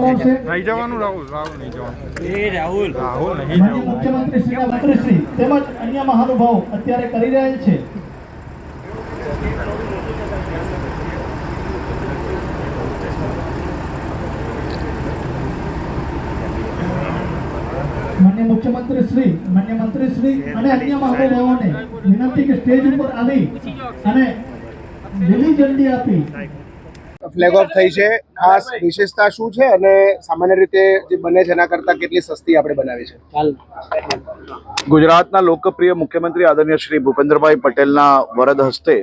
આવશે નહીં જવાનું રાહુલ રાહુલ નહીં જવાનું. એ રાહુલ. રાહુલ નહીં જવાનું. મુખ્યમંત્રી શ્રી મંત્રીશ્રી તેમજ અન્ય મહાનુભાવો અત્યારે કરી રહ્યા છે. માન્ય મુખ્યમંત્રી શ્રી માન્ય મંત્રી શ્રી અને અન્ય મહાનુભાવોને વિનંતી કે સ્ટેજ ઉપર આવી અને લીલી ઝંડી આપી ફ્લેગ ઓફ થઈ છે. ખાસ વિશેષતા શું છે અને સામાન્ય રીતે જે બને છે એના કરતાં કેટલી સસ્તી આપણે બનાવી છે? ગુજરાતના લોકપ્રિય મુખ્યમંત્રી આદરણીય શ્રી ભૂપેન્દ્રભાઈ પટેલના વરદ હસ્તે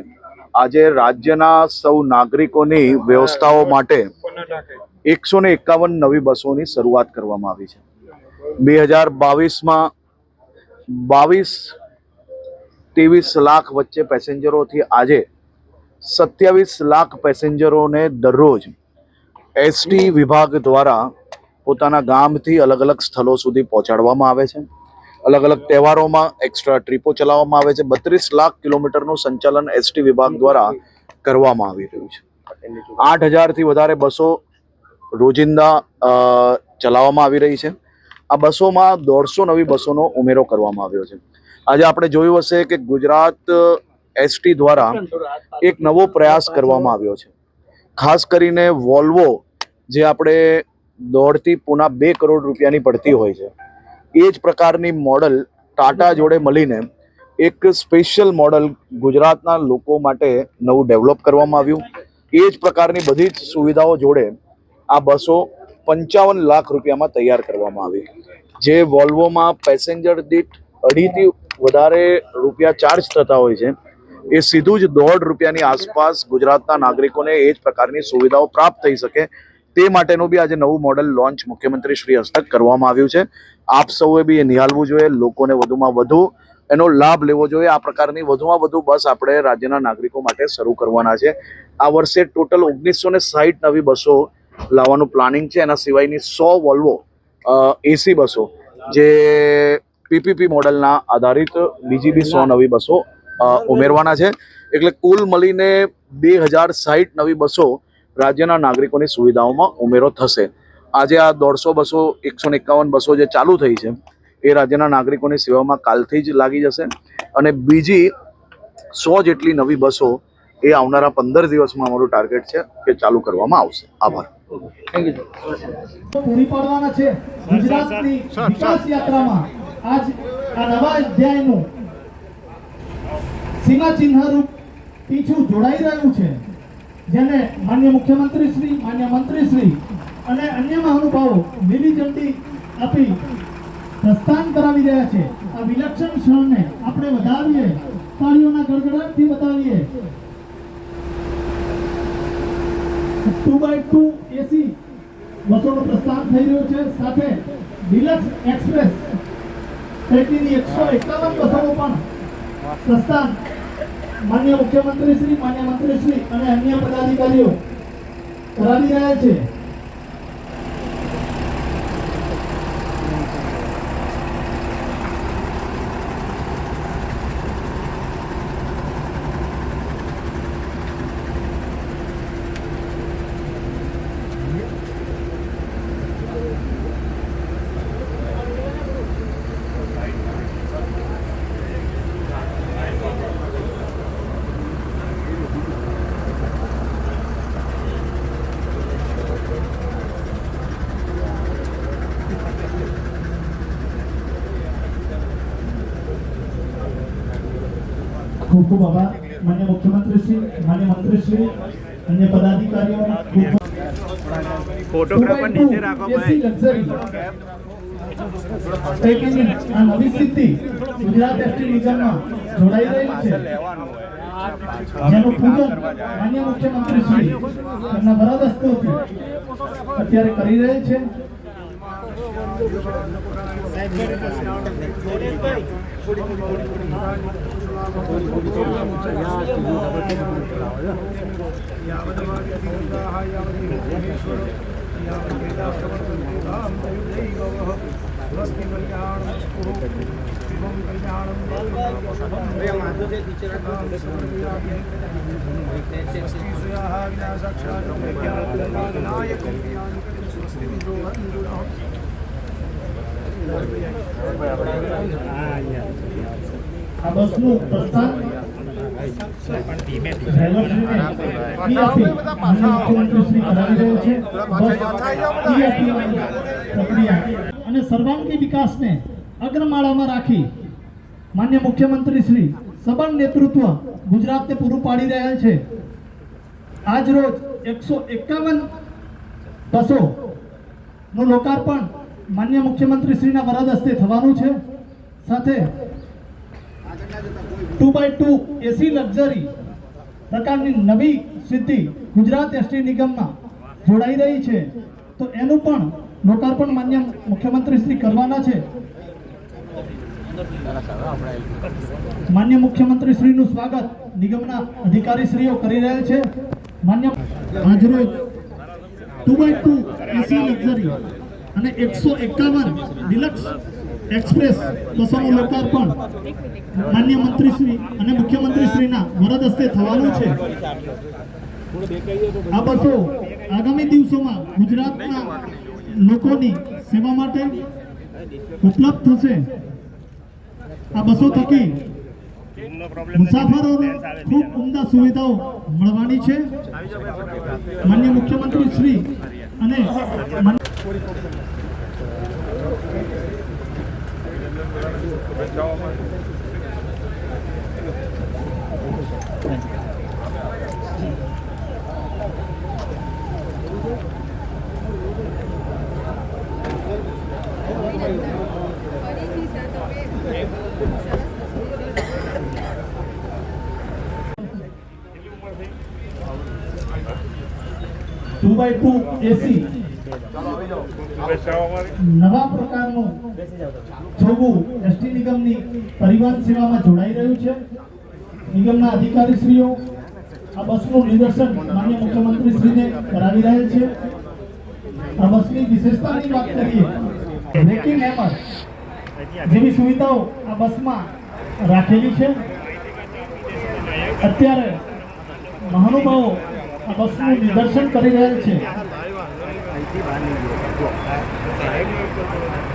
આજે રાજ્યના સૌ નાગરિકોની વ્યવસ્થાઓ માટે એકસો ને એકાવન નવી બસોની શરૂઆત કરવામાં આવી છે. બે હજાર બાવીસમાં બાવીસ ત્રેવીસ લાખ વચ્ચે પેસેન્જરોથી આજે સત્યાવીસ લાખ પેસેન્જરોને દરરોજ એસટી વિભાગ દ્વારા પોતાના ગામથી અલગ અલગ સ્થળો સુધી પહોંચાડવામાં આવે છે. અલગ અલગ તહેવારોમાં એક્સ્ટ્રા ટ્રીપો ચલાવવામાં આવે છે. બત્રીસ લાખ કિલોમીટરનું સંચાલન એસટી વિભાગ દ્વારા કરવામાં આવી રહ્યું છે. આઠ હજારથી વધારે બસો રોજિંદા ચલાવવામાં આવી રહી છે. આ બસોમાં દોઢસો નવી બસોનો ઉમેરો કરવામાં આવ્યો છે. આજે આપણે જોયું હશે કે ગુજરાત એસટી દ્વારા એક નવો પ્રયાસ કરવામાં આવ્યો છે. ખાસ કરીને વોલ્વો જે આપણે દોઢથી પૂના બે કરોડ રૂપિયાની પડતી હોય છે. એ જ પ્રકારની મોડલ ટાટા જોડે મળીને એક સ્પેશિયલ મોડલ ગુજરાતના લોકો માટે નવું ડેવલપ કરવામાં આવ્યું. એ જ પ્રકારની બધી જ સુવિધાઓ જોડે આ બસો પંચાવન લાખ રૂપિયામાં તૈયાર કરવામાં આવી. જે વોલ્વોમાં પેસેન્જર દીઠ અઢીથી વધારે રૂપિયા ચાર્જ થતા હોય છે. એ સીધું જ દોઢ રૂપિયાની આસપાસ ગુજરાતના નાગરિકોને એ જ પ્રકારની સુવિધાઓ પ્રાપ્ત થઈ શકે તે માટેનું બી આજે નવું મોડલ લોન્ચ મુખ્યમંત્રી શ્રી હસ્તક કરવામાં આવ્યું છે. આપ સૌએ બી એ નિહાળવું જોઈએ, લોકોને વધુમાં વધુ એનો લાભ લેવો જોઈએ. આ પ્રકારની વધુમાં વધુ બસ આપણે રાજ્યના નાગરિકો માટે શરૂ કરવાના છે. આ વર્ષે ટોટલ ઓગણીસો ને સાહીઠ નવી બસો લાવવાનું પ્લાનિંગ છે. એના સિવાયની સો વોલ્વો એસી બસો જે પીપીપી મોડલના આધારિત બીજી બી સો નવી બસો ઉમેરવાના છે. એટલે કુલ મળીને બે હજાર સાહીઠ નવી બસો રાજ્યના નાગરિકોની સુવિધાઓમાં ઉમેરો થશે. આજે આ દોઢસો બસો એકસો ને એકાવન બસો જે ચાલુ થઈ છે એ રાજ્યના નાગરિકોની સેવામાં કાલથી જ લાગી જશે. અને બીજી સો જેટલી નવી બસો એ આવનારા પંદર દિવસમાં અમારું ટાર્ગેટ છે કે ચાલુ કરવામાં આવશે. આભાર. પૂરી પાડવાના છે. ગુજરાતની વિકાસ યાત્રામાં આજ આ નવા અધ્યાયનું સીમા ચિહ્ન રૂપ પીછું જોડાઈ રહ્યું છે, જેને માન્ય મુખ્યમંત્રી શ્રી, માન્ય મંત્રી શ્રી અને અન્ય મહાનુભાવો લીલી ઝંડી આપી પ્રસ્થાન કરાવી રહ્યા છે. આ વિલક્ષણ ક્ષણને આપણે વધાવીએ તાળીઓના ગડગડાટથી બતાવીએ. ટુ બાય ટુ એસી બસોનું પ્રસ્થાન થઈ રહ્યું છે, સાથે ડિલક્સ એક્સપ્રેસ એકસો એકાવન બસોનું પણ પ્રસ્થાન માન્ય મુખ્યમંત્રી શ્રી માન્ય મંત્રી શ્રી અને અન્ય પદાધિકારીઓ. કરાવી રહ્યા છે. ખૂબ ખૂબ માન્ય મુખ્યમંત્રીશ્રી માન્ય મંત્રીશ્રી અન્ય પદાધિકારીઓ ફોટોગ્રાફર નીચે રાખો અત્યારે કરી રહે છે. Yeah. આ બસનું પ્રસ્થાન અને સર્વાંગી વિકાસને અગ્રમાળામાં રાખી માન્ય મુખ્યમંત્રી શ્રી સબળ નેતૃત્વ ગુજરાતને પૂરું પાડી રહ્યા છે. આજ રોજ એકસો એકાવન બસો નું લોકાર્પણ માન્ય મુખ્યમંત્રી શ્રીના વરદ હસ્તે થવાનું છે. સાથે two by two AC luxury પ્રકારની નવી સિદ્ધિ ગુજરાત એસટી નિગમમાં જોડાઈ રહી છે. તો એનું પણ લોકાર્પણ માન્ય મુખ્યમંત્રી શ્રી કરવાના છે. માન્ય મુખ્યમંત્રી શ્રીનું સ્વાગત નિગમના અધિકારી શ્રીઓ કરી રહ્યા છે. માન્ય આજરોજ two by two AC luxury અને એકસો એકાવન ડિલક્સ એક્સપ્રેસ બસોનું લોકાર્પણ માન્ય મંત્રીશ્રી અને મુખ્યમંત્રીશ્રીના વરદ હસ્તે થવાનું છે. આ બસો આગામી દિવસોમાં ગુજરાતના લોકોની સેવા માટે ઉપલબ્ધ થશે. આ બસો થકી મુસાફરોને ખૂબ ઉમદા સુવિધાઓ મળવાની છે. માન્ય મુખ્યમંત્રી શ્રી અને માન્ય ટુ બાય ટુ એસી નવા પ્રકારનું જોગું એસટી નિગમની પરિવહન સેવામાં જોડાઈ રહ્યું છે. નિગમના અધિકારીશ્રીઓ આ બસનું નિદર્શન માન્ય મુખ્યમંત્રી શ્રીને કરાવી રહેલ છે. આ બસની વિશેષતાની વાત કરીએ બ્રેકિંગ હેમર જેવી સુવિધાઓ આ બસમાં રાખેલી છે. અત્યારે મહાનુભાવો આ બસનું નિદર્શન કરી રહ્યા છે.